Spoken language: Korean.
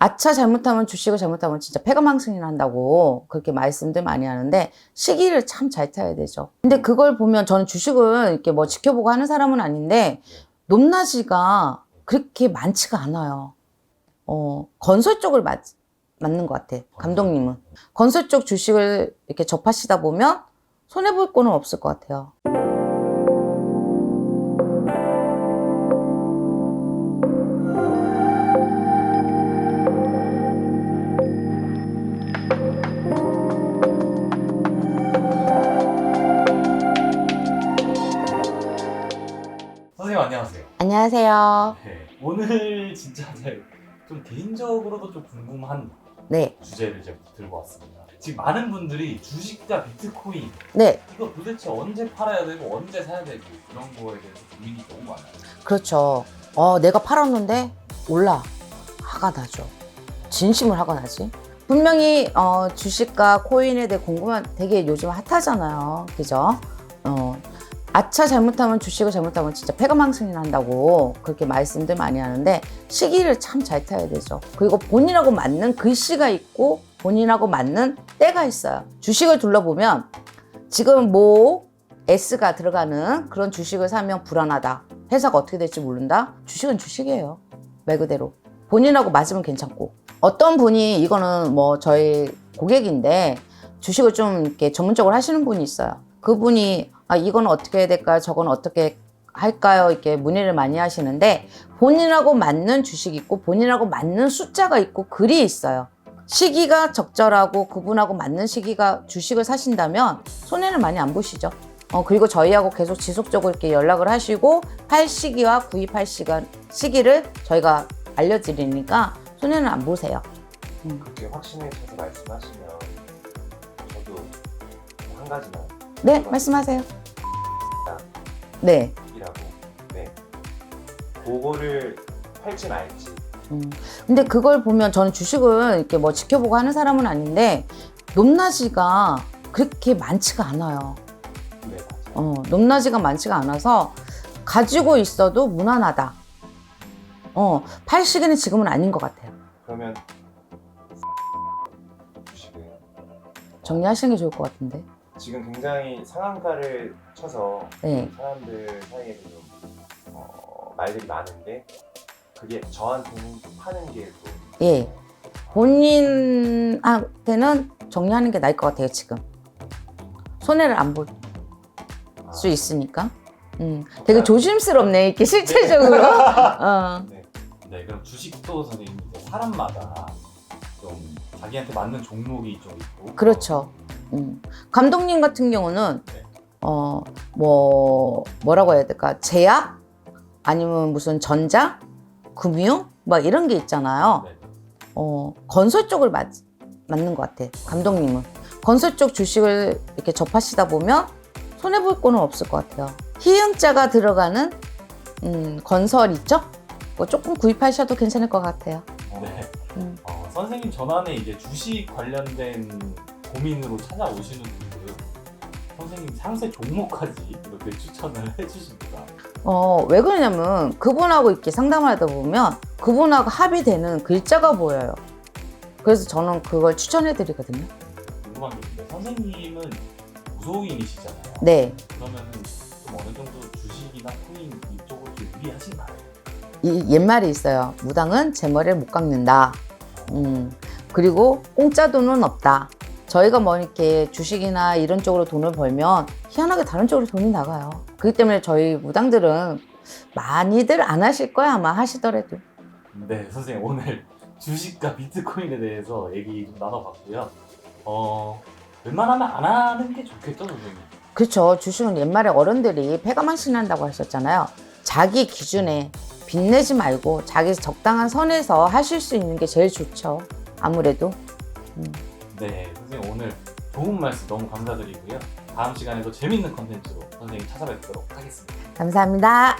아차 잘못하면 주식을 잘못하면 진짜 폐가망신이 난다고 그렇게 말씀들 많이 하는데 시기를 참 잘 타야 되죠. 근데 그걸 보면 저는 주식을 이렇게 뭐 지켜보고 하는 사람은 아닌데 높낮이가 그렇게 많지가 않아요. 어, 건설 쪽을 맞, 맞는 것 같아. 감독님은. 건설 쪽 주식을 이렇게 접하시다 보면 손해볼 거는 없을 것 같아요. 선생님 안녕하세요. 안녕하세요. 네, 오늘 진짜 제 좀 개인적으로도 좀 궁금한 네, 주제를 제가 들고 왔습니다. 지금 많은 분들이 주식과 비트코인 네, 이거 도대체 언제 팔아야 되고 언제 사야 되고 이런 거에 대해서 고민이 너무 많아요. 그렇죠. 어, 내가 팔았는데 올라. 화가 나죠. 진심을 화가 나지. 분명히 어, 주식과 코인에 대해 궁금한 되게 요즘 핫하잖아요. 그죠? 어, 아차 잘못하면 주식을 잘못하면 진짜 폐가망신이 난다고 그렇게 말씀들 많이 하는데 시기를 참 잘 타야 되죠. 그리고 본인하고 맞는 글씨가 있고 본인하고 맞는 때가 있어요. 주식을 둘러보면 지금 뭐 S가 들어가는 그런 주식을 사면 불안하다. 회사가 어떻게 될지 모른다. 주식은 주식이에요. 말 그대로. 본인하고 맞으면 괜찮고. 어떤 분이 이거는 뭐 저희 고객인데 주식을 좀 이렇게 전문적으로 하시는 분이 있어요. 그분이 아, 이건 어떻게 해야 될까요? 저건 어떻게 할까요? 이렇게 문의를 많이 하시는데 본인하고 맞는 주식이 있고 본인하고 맞는 숫자가 있고 글이 있어요. 시기가 적절하고 그분하고 맞는 시기가 주식을 사신다면 손해는 많이 안 보시죠. 어, 그리고 저희하고 계속 지속적으로 이렇게 연락을 하시고 팔 시기와 구입할 시간, 시기를 저희가 알려드리니까 손해는 안 보세요. 그렇게 확신에 차서 말씀하시면 저도 한 가지만 네, 말씀하세요. 네. 이라고 네 그거를 팔지 말지 음. 근데 그걸 보면 저는 주식을 이렇게 뭐 지켜보고 하는 사람은 아닌데 높낮이가 그렇게 많지가 않아요. 네 맞아요 어, 높낮이가 많지가 않아서 가지고 있어도 무난하다. 어, 팔 시기는 지금은 아닌 것 같아요. 그러면 주식은 정리하시는 게 좋을 것 같은데. 지금 굉장히 상한가를 쳐서 네. 사람들 사이에서 좀 어, 말들이 많은데 그게 저한테는 파는 게또 예. 본인한테는 정리하는 게 나을 것 같아요, 지금. 손해를 안 볼수 있으니까. 음, 되게 조심스럽네, 이렇게 실제적으로. 어. 네, 그럼 주식도 선생님 이제 사람마다 좀 자기한테 맞는 종목이 좀 있고 그렇죠. 음. 감독님 같은 경우는 네. 어, 뭐 뭐라고 해야 될까? 제약 아니면 무슨 전자, 금융 막 이런 게 있잖아요. 네. 어, 건설 쪽을 맞, 맞는 것 같아. 감독님은 건설 쪽 주식을 이렇게 접하시다 보면 손해 볼 거는 없을 것 같아요. 희응자가 들어가는 음, 건설 있죠? 뭐 조금 구입하셔도 괜찮을 것 같아요. 네. 음. 어, 선생님 전환에 이제 주식 관련된 고민으로 찾아오시는 분들은 선생님 상세 종목까지 이렇게 추천을 해주십니다. 어, 왜 그러냐면 그분하고 이렇게 상담을 하다 보면 그분하고 합의되는 글자가 보여요. 그래서 저는 그걸 추천해 드리거든요. 궁금한 게 있는데 선생님은 무속인이시잖아요. 네. 그러면은 좀 어느 정도 주식이나 코인 이쪽으로 좀 유리하신가요? 이 옛말이 있어요. 무당은 제 머리를 못 깎는다. 음, 그리고 공짜 돈은 없다. 저희가 뭐 이렇게 주식이나 이런 쪽으로 돈을 벌면 희한하게 다른 쪽으로 돈이 나가요. 그렇기 때문에 저희 무당들은 많이들 안 하실 거야 아마 하시더라도. 네, 선생님 오늘 주식과 비트코인에 대해서 얘기 좀 나눠봤고요. 어, 웬만하면 안 하는 게 좋겠죠, 선생님? 그렇죠. 주식은 옛말에 어른들이 폐가망신 한다고 하셨잖아요. 자기 기준에 빚내지 말고 자기 적당한 선에서 하실 수 있는 게 제일 좋죠. 아무래도. 네, 선생님 오늘 좋은 말씀 너무 감사드리고요. 다음 시간에도 재밌는 컨텐츠로 선생님 찾아뵙도록 하겠습니다. 감사합니다.